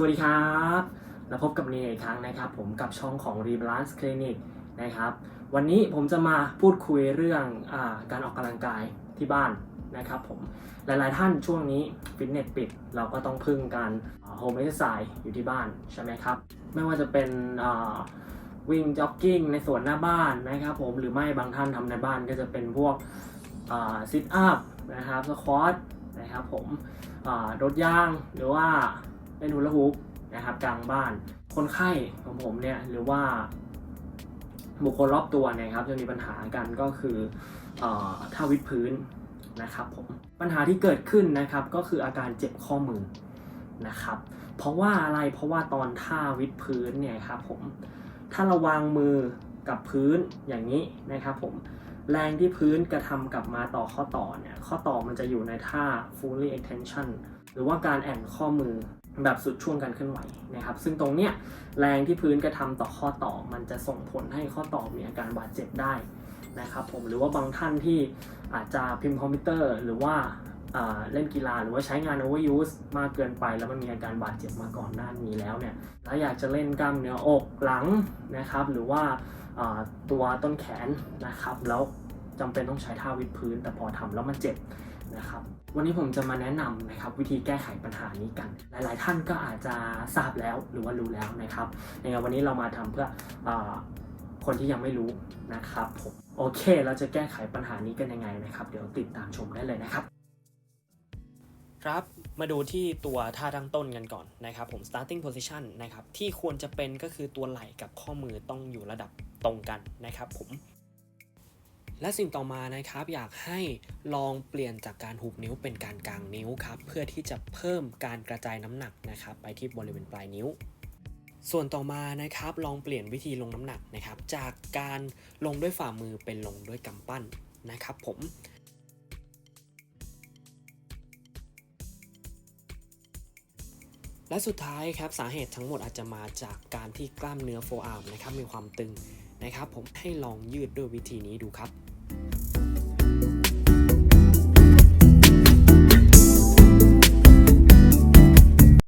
สวัสดีครับแล้วพบกับเนยอีกครั้งนะครับ ผมกับช่องของ Rebalance Clinic นะครับ วันนี้ผมจะมาพูดคุยเรื่องอการออกกำลังกายที่บ้านนะครับผมหลายๆท่านช่วงนี้ฟิตเนสปิด เราก็ต้องพึ่งการโฮมเอ็กซ์ไซส์อยู่ที่บ้านใช่ไหมครับ ไม่ว่าจะเป็นวิ่งจ็อกกิ้งในสวนหน้าบ้านนะครับผมหรือไม่บางท่านทำในบ้านก็จะเป็นพวกซิทอัพนะครับสควอตนะครับผมอ่าโดดยางหรือว่า เล่นฮูลาฮูปนะครับกลางบ้าน คนไข้ของผมเนี่ยหรือว่าบุคคลรอบตัวนยครับจะมีปัญหากันก็คืออท่าวิดพื้นนะครับผมปัญหาที่เกิดขึ้นนะครับก็คืออาการเจ็บข้อมือนะครับเพราะว่าอะไรเพราะว่าตอนท่าวิดพื้นเนี่ยครับผมถ้าเราวางมือกับพื้นอย่างนี้นะครับผมแรงที่พื้นกระทำกลับมาต่อข้อต่อเนี่ยข้อต่อมันจะอยู่ในท่า fully extension หรือว่าการแอนข้อมือ แบบสุดช่วงการเคลื่อนไหวนะครับ ซึ่งตรงเนี้ยแรงที่พื้นกระทำต่อข้อต่อ มันจะส่งผลให้ข้อต่อมีอาการบาดเจ็บได้นะครับผมหรือว่าบางท่านที่อาจจะพิมพ์คอมพิวเตอร์ หรือว่าเล่นกีฬาหรือว่าใช้งาน overuse มากเกินไป แล้วมันมีอาการบาดเจ็บมาก่อนหน้านี้แล้วเนี่ยแล้วอยากจะเล่นกล้ามเนื้ออกหลังนะครับ หรือว่าตัวต้นแขนนะครับ แล้วจำเป็นต้องใช้ท่าวิดพื้น แต่พอทำแล้วมันเจ็บ นะครับ วันนี้ผมจะมาแนะนำนะครับวิธีแก้ไขปัญหานี้กัน หลาย ๆ ท่านก็อาจจะทราบแล้วหรือว่ารู้แล้วนะครับยังไงวันนี้เรามาทำเพื่ออคนที่ยังไม่รู้นะครับผมโอเค เราจะแก้ไขปัญหานี้กันยังไงนะครับ เดี๋ยวติดตามชมได้เลยนะครับ ครับมาดูที่ตัวท่าตั้งต้นกันก่อนนะครับ ผม starting position นะครับที่ควรจะเป็นก็คือตัวไหล่กับข้อมือต้องอยู่ระดับตรงกันนะครับ ผม และสิ่งต่อมานะครับอยากให้ลองเปลี่ยนจากการหุบนิ้วเป็นการกางนิ้วครับเพื่อที่จะเพิ่มการกระจายน้ำหนักนะครับไปที่บริเวณปลายนิ้ว ส่วนต่อมานะครับลองเปลี่ยนวิธีลงน้ำหนักนะครับจากการลงด้วยฝ่ามือเป็นลงด้วยกำปั้นนะครับผม และสุดท้ายครับสาเหตุทั้งหมดอาจจะมาจากการที่กล้ามเนื้อโฟอาร์มนะครับมีความตึงนะครับ ผมให้ลองยืดด้วยวิธีนี้ดูครับ